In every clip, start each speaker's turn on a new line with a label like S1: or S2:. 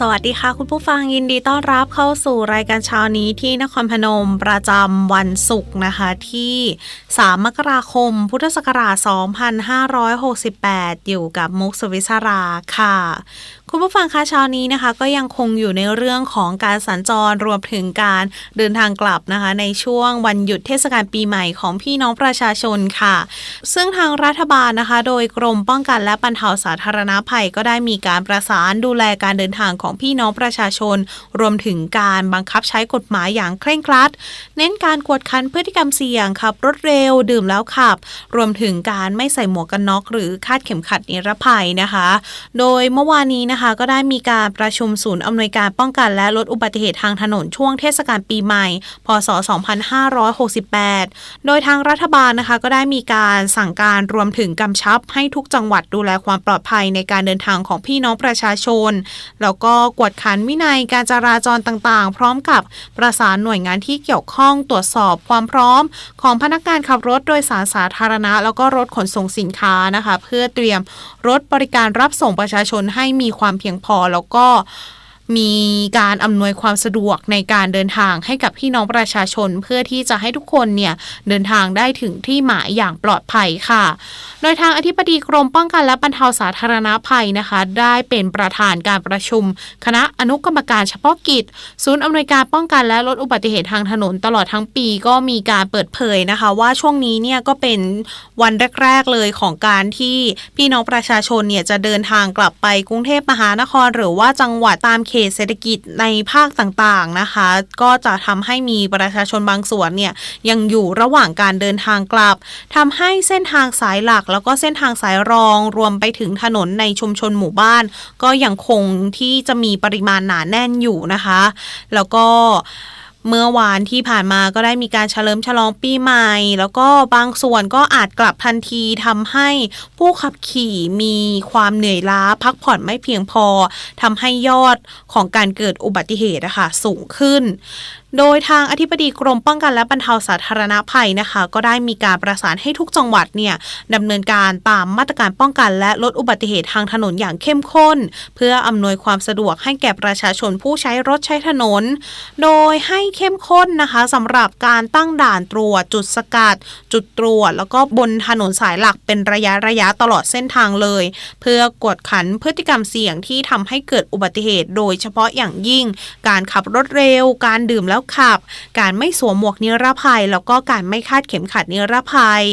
S1: สวัสดีค่ะ คุณผู้ฟังยินดีต้อนรับเข้าสู่รายการเช้านี้ที่นครพนมประจำวันศุกร์นะคะ ที่ 3 มกราคม พุทธศักราช 2568 อยู่กับมุกสวิสราค่ะ คุณผู้ฟังคะเช้านี้นะคะ ก็ยังคงอยู่ในเรื่องของการสัญจรรวมถึงการเดินทางกลับนะคะ ในช่วงวันหยุดเทศกาลปีใหม่ของพี่น้องประชาชนค่ะ ซึ่งทางรัฐบาลนะคะ โดยกรมป้องกันและบรรเทาสาธารณภัยก็ได้มีการประสานดูแลการเดินทางของพี่น้องประชาชน รวมถึงการบังคับใช้กฎหมายอย่างเคร่งครัด เน้นการกวดขันพฤติกรรมเสี่ยงขับรถเร็วดื่มแล้วขับ รวมถึงการไม่ใส่หมวกกันน็อกหรือคาดเข็มขัดนิรภัยนะคะ โดยเมื่อวานนี้นะคะก็ได้มีการประชุมศูนย์อำนวยการป้องกันและลดอุบัติเหตุทางถนนช่วงเทศกาลปีใหม่ พศ 2568 โดยทางรัฐบาลนะคะก็ได้มีการสั่งการรวมถึงกำชับให้ทุกจังหวัดดูแลความปลอดภัยในการเดินทางของพี่น้องประชาชน แล้วก็กวดขันวินัยการจราจรต่างๆ พร้อมกับประสานหน่วยงานที่เกี่ยวข้องตรวจสอบความพร้อม ของพนักงานขับรถโดยสารสาธารณะ แล้วก็รถขนส่งสินค้านะคะ เพื่อเตรียมรถบริการรับส่งประชาชนให้มีความความเพียงพอแล้วก็ มีการอำนวยความสะดวกในการเดินทางให้กับพี่น้องประชาชน เพื่อที่จะให้ทุกคนเนี่ยเดินทางได้ถึงที่หมายอย่างปลอดภัยค่ะ โดยทางอธิบดีกรมป้องกันและบรรเทาสาธารณภัยนะคะ ได้เป็นประธานการประชุม คณะอนุกรรมการเฉพาะกิจ ศูนย์อำนวยการป้องกันและลดอุบัติเหตุทางถนนตลอดทั้งปีก็มีการเปิดเผยนะคะ ว่าช่วงนี้เนี่ยก็เป็นวันแรก ๆ เลยของการที่พี่น้องประชาชนเนี่ยจะเดินทางกลับไปกรุงเทพมหานคร หรือว่าจังหวัดตามเขตเศรษฐกิจในภาคต่างๆนะคะ ก็จะทำให้มีประชาชนบางส่วนเนี่ยยังอยู่ระหว่างการเดินทางกลับทำให้เส้นทางสายหลัก แล้วก็เส้นทางสายรองรวมไปถึงถนนในชุมชนหมู่บ้าน ก็ยังคงที่จะมีปริมาณหนาแน่นอยู่นะคะ แล้วก็ เมื่อวานที่ผ่านมาก็ได้มีการเฉลิมฉลองปีใหม่ แล้วก็บางส่วนก็อาจกลับทันทีทำให้ผู้ขับขี่มีความเหนื่อยล้าพักผ่อนไม่เพียงพอทำให้ยอดของการเกิดอุบัติเหตุนะคะสูงขึ้น โดยทางอธิบดีกรมป้องกันและบรรเทาสาธารณภัยนะคะ ก็ได้มีการประสานให้ทุกจังหวัดเนี่ยดำเนินการตามมาตรการป้องกันและลดอุบัติเหตุทางถนนอย่างเข้มข้น เพื่ออำนวยความสะดวกให้แก่ประชาชนผู้ใช้รถใช้ถนน โดยให้เข้มข้นนะคะสำหรับการตั้งด่านตรวจ จุดสกัดจุดตรวจ แล้วก็บนถนนสายหลักเป็นระยะระยะตลอดเส้นทางเลย เพื่อกวดขันพฤติกรรมเสี่ยงที่ทำให้เกิดอุบัติเหตุ โดยเฉพาะอย่างยิ่ง การขับรถเร็ว การดื่มแล้วขับ การไม่สวมหมวกนิรภัย แล้วก็การไม่คาดเข็มขัดนิรภัย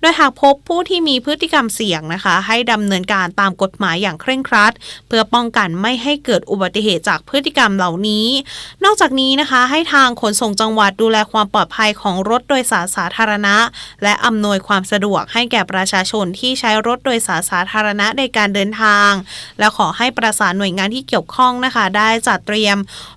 S1: โดยหากพบผู้ที่มีพฤติกรรมเสี่ยงนะคะ ให้ดำเนินการตามกฎหมายอย่างเคร่งครัด เพื่อป้องกันไม่ให้เกิดอุบัติเหตุจากพฤติกรรมเหล่านี้ นอกจากนี้นะคะ ให้ทางขนส่งจังหวัดดูแลความปลอดภัยของรถโดยสารสาธารณะ และอำนวยความสะดวกให้แก่ประชาชนที่ใช้รถโดยสารสาธารณะในการเดินทาง และขอให้ประสานหน่วยงานที่เกี่ยวข้องนะคะ ได้จัดเตรียม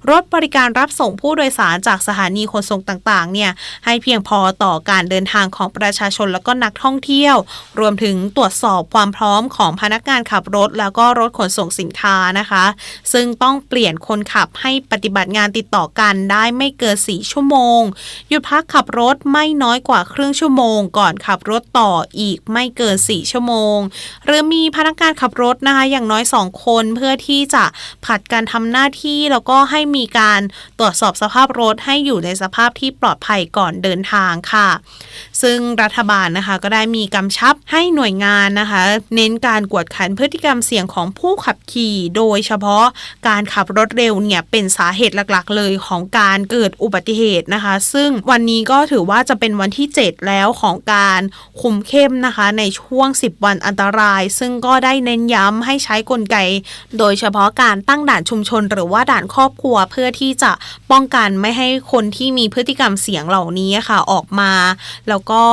S1: รถบริการรับส่งผู้โดยสารจากสถานีขนส่งต่างๆ เนี่ยให้เพียงพอต่อการเดินทางของประชาชนแล้วก็นักท่องเที่ยว รวมถึงตรวจสอบความพร้อมของพนักงานขับรถ แล้วก็รถขนส่งสินค้านะคะ ซึ่งต้องเปลี่ยนคนขับให้ปฏิบัติงานติดต่อกันได้ไม่เกิน4ชั่วโมง หยุดพักขับรถไม่น้อยกว่าครึ่งชั่วโมง ก่อนขับรถต่ออีกไม่เกิน4ชั่วโมง หรือมีพนักงานขับรถนะคะอย่างน้อย 2 คนเพื่อที่จะผัดการทำหน้าที่แล้วก็ให้มีการตรวจสอบสภาพรถถให้อยู่ในสภาพที่ปลอดภัยก่อนเดินทางค่ะ ซึ่งรัฐบาลนะคะก็ได้มีกำชับให้หน่วยงานนะคะ เน้นการกวดขันพฤติกรรมเสี่ยงของผู้ขับขี่ โดยเฉพาะการขับรถเร็วเนี่ยเป็นสาเหตุหลักๆ เลยของการเกิดอุบัติเหตุนะคะ ซึ่งวันนี้ก็ถือว่าจะเป็นวันที่ 7 แล้วของการคุมเข้มนะคะ ในช่วง 10 วันอันตราย ซึ่งก็ได้เน้นย้ำให้ใช้กลไก โดยเฉพาะการตั้งด่านชุมชน หรือว่าด่านครอบครัวเพื่อที่จะป้องกันไม่ให้คนที่มีพฤติกรรมเสี่ยงเหล่านี้ค่ะออกมา แล้วก็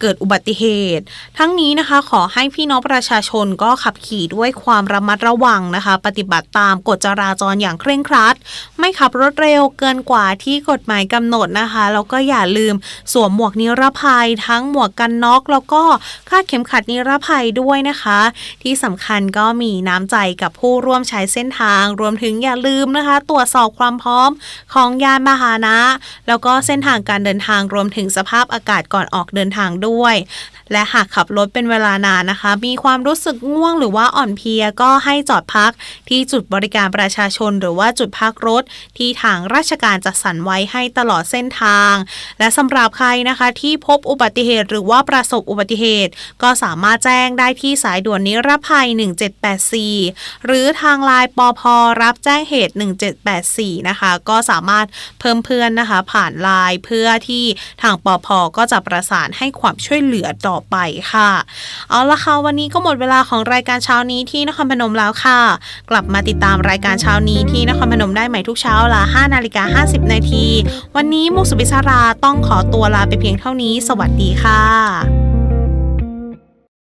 S1: เกิดอุบัติเหตุ ทั้งนี้นะคะขอให้พี่น้องประชาชนก็ขับขี่ด้วยความระมัดระวังนะคะ ปฏิบัติตามกฎจราจรอย่างเคร่งครัด ไม่ขับรถเร็วเกินกว่าที่กฎหมายกำหนดนะคะแล้วก็อย่าลืมสวมหมวกนิรภัย ทั้งหมวกกันน็อกแล้วก็คาดเข็มขัดนิรภัยด้วยนะคะ ที่สำคัญก็มีน้ำใจกับผู้ร่วมใช้เส้นทาง รวมถึงอย่าลืมนะคะ ตรวจสอบความพร้อมของยานพาหาหนะ แล้วก็เส้นทางการเดินทางรวมถึงสภาพอากาศก่อนออกเดินทางด้วย และหากขับรถเป็นเวลานานนะคะ มีความรู้สึกง่วงหรือว่าอ่อนเพลียก็ให้จอดพักที่จุดบริการประชาชน หรือว่าจุดพักรถ ที่ทางราชการจัดสรรไว้ให้ตลอดเส้นทาง และสำหรับใครนะคะที่พบอุบัติเหตุหรือว่าประสบอุบัติเหตุ ก็สามารถแจ้งได้ที่สายด่วนนิรภัย 1784 หรือทางไลน์ปอพรับแจ้งเหตุ 1784 นะคะ ก็สามารถเพิ่มเพื่อนนะคะ ผ่านไลน์เพื่อที่ทางปอพก็จะประสานให้ความช่วยเหลือต่อไปค่ะ เอาละค่ะวันนี้ก็หมดเวลาของรายการเช้านี้ที่นครพนมแล้วค่ะ กลับมาติดตามรายการเช้านี้ที่นครพนมได้ใหม่ทุกเช้าละ5นาฬิกา50 นาที วันนี้มุกสุบิสาราต้องขอตัวลาไปเพียงเท่านี้ สวัสดีค่ะ